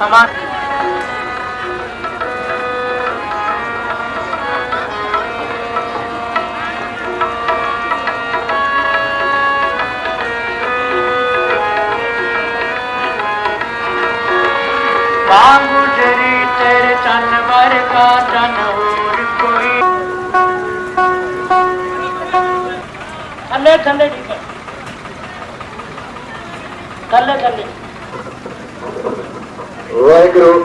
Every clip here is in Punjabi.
ਤੋਂ ਵੱਧ ਸਮਾਂ ਵਾਂਗੂ Waheguru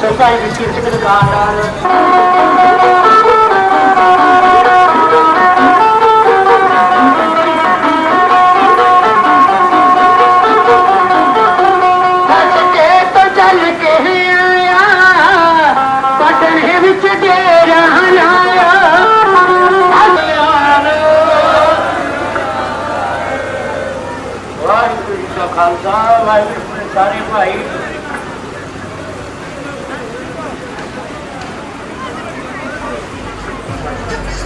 So far, we seem to be the gardener. Khalsa Waheguru ਸਾਰੇ ਭਾਈ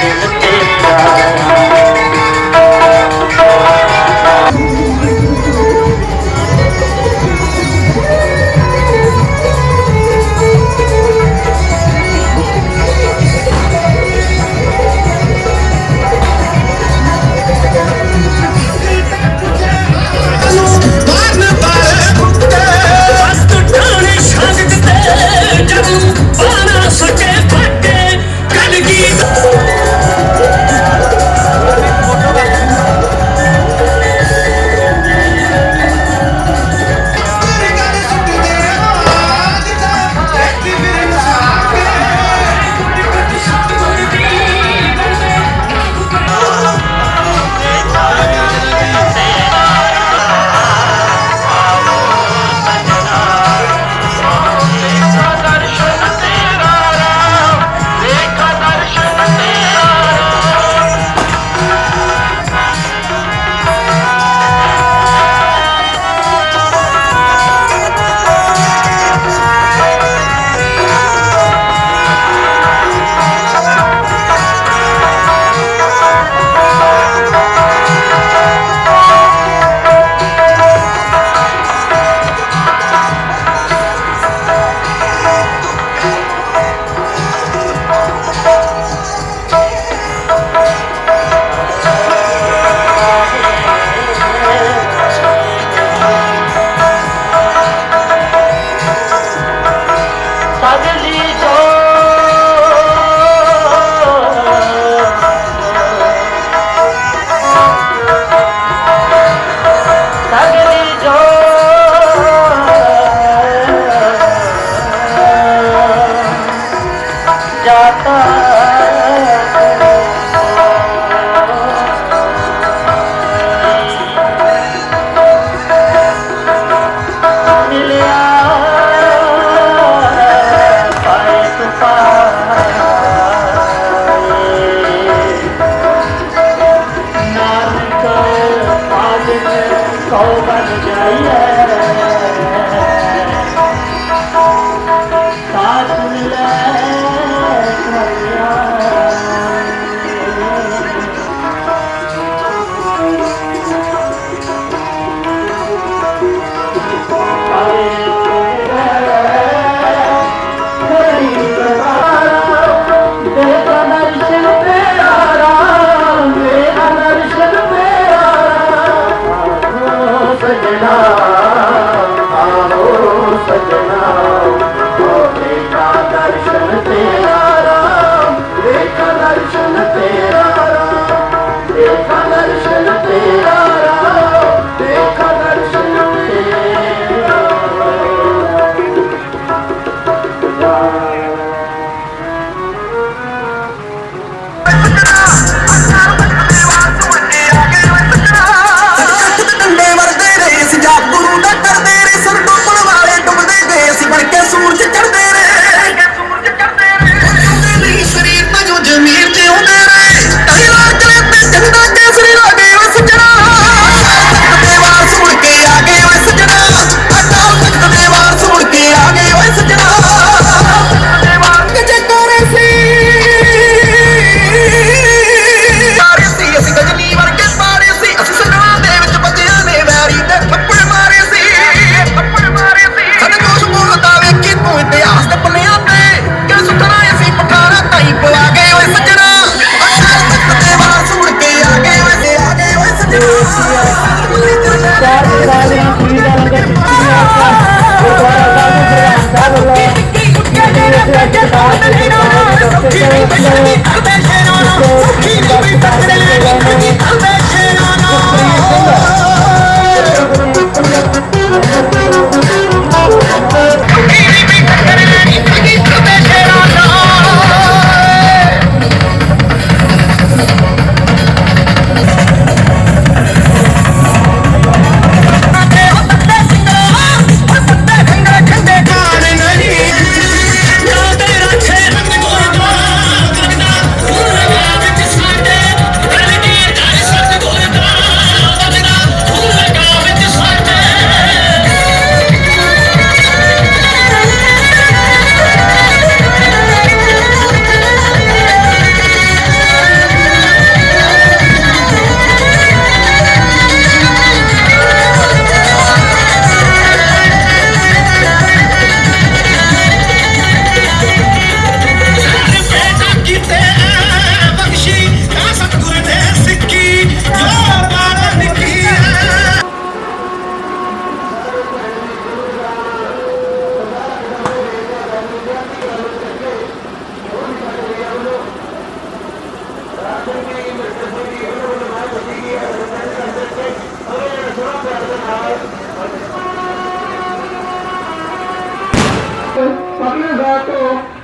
Yeah.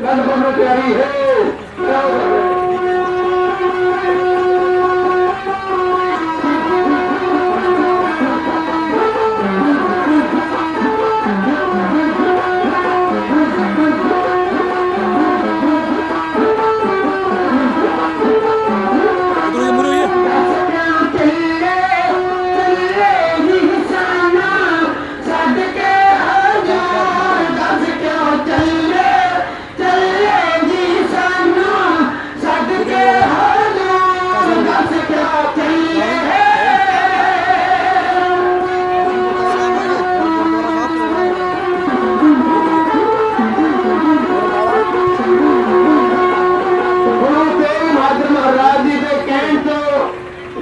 ਤੋਂ ਗੱਲ ਕਰਨ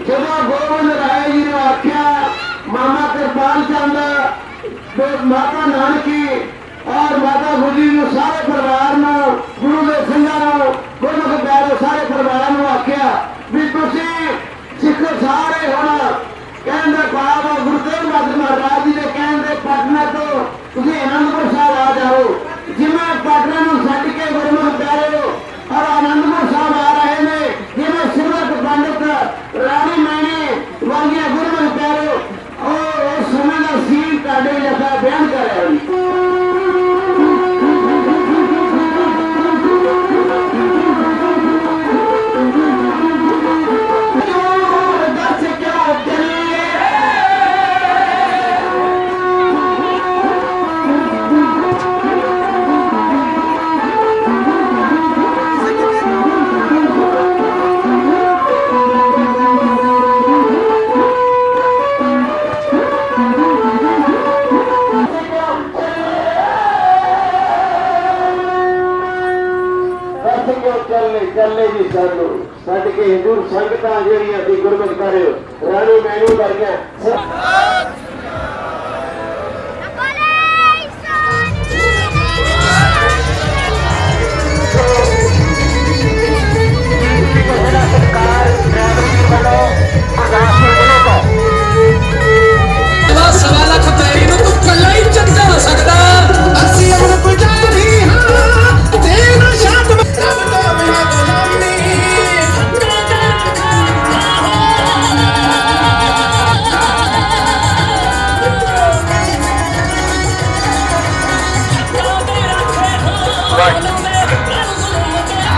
ਜਦੋਂ ਗੋਬਿੰਦ ਰਾਏ ਜੀ ਨੇ ਆਖਿਆ, ਮਾਮਾ ਕਿਰਪਾਲ ਚੰਦ ਤੇ ਮਾਤਾ ਨਾਨਕੀ ਔਰ ਮਾਤਾ ਗੁਜਰੀ ਨੂੰ ਸਾਰੇ ਪਰਿਵਾਰ ਨੂੰ, ਗੁਰੂ ਦੇ ਸਿੰਘਾਂ ਨੂੰ, ਗੁਰਮੁਖ ਪਿਆਰੇ ਸਾਰੇ ਪਰਿਵਾਰ ਨੂੰ ਆਖਿਆ ਵੀ ਤੁਸੀਂ ਸਿੱਖ ਸਾਰੇ ਹੁਣ ਕਹਿੰਦੇ ਬਾਬਾ ਗੁਰੂ ਮਹਾਰਾਜ ਜੀ ਦੇ ਕਹਿਣ ਦੇ ਪਟਨਾ ਤੋਂ ਤੁਸੀਂ ਅਨੰਦਪੁਰ ਸਾਹਿਬ ਆ ਜਾਓ। ਜਿਵੇਂ ਪਟਨਾ ਨੂੰ ਛੱਡ ਕੇ ਗੁਰਮੁਖ ਪਿਆਰੇ ਹੋ ਔਰ ਆਨੰਦਪੁਰ ব্যায়াম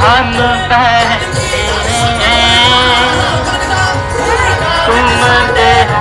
हम बहने तुम दे हो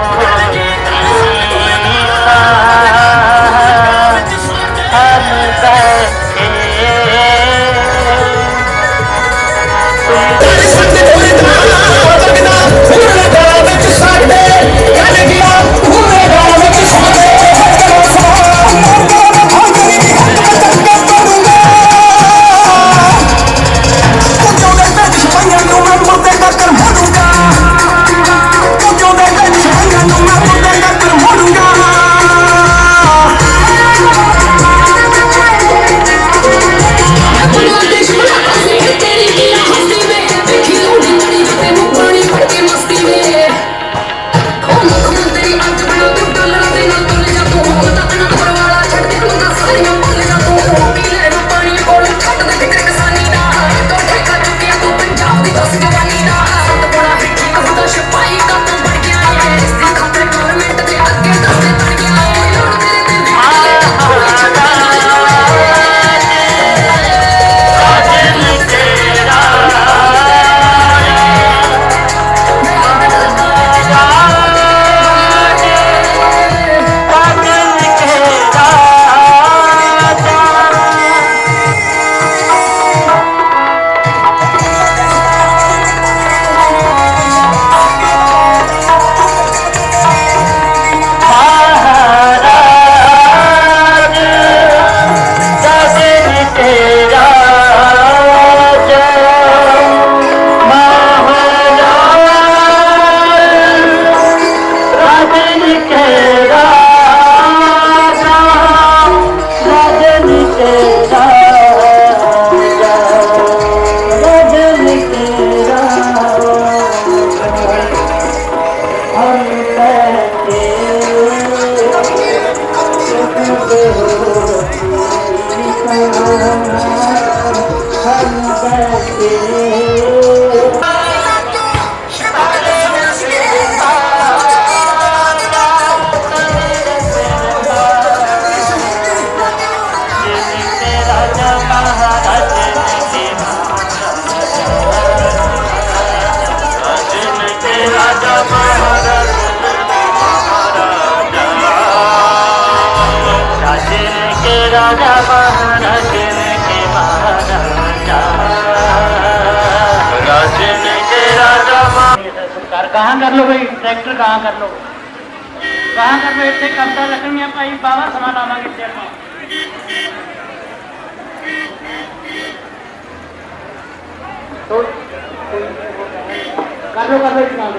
ਕੋਈ ਟਰੈਕਟਰ ਗਾਂ ਕਰ ਲਓ। ਗਾਂ ਕਰ ਲਓ, ਇੱਥੇ ਕਬਜ਼ਾ ਲੱਗਣੀ ਆ ਭਾਈ ਬਾਵਾ ਸਮਾਂ ਲਾਵਾਂਗੇ ਇੱਥੇ ਆਪਾਂ। ਕਰ ਲਓ ਕਰ ਲਓ ਇਸ ਨਾਲ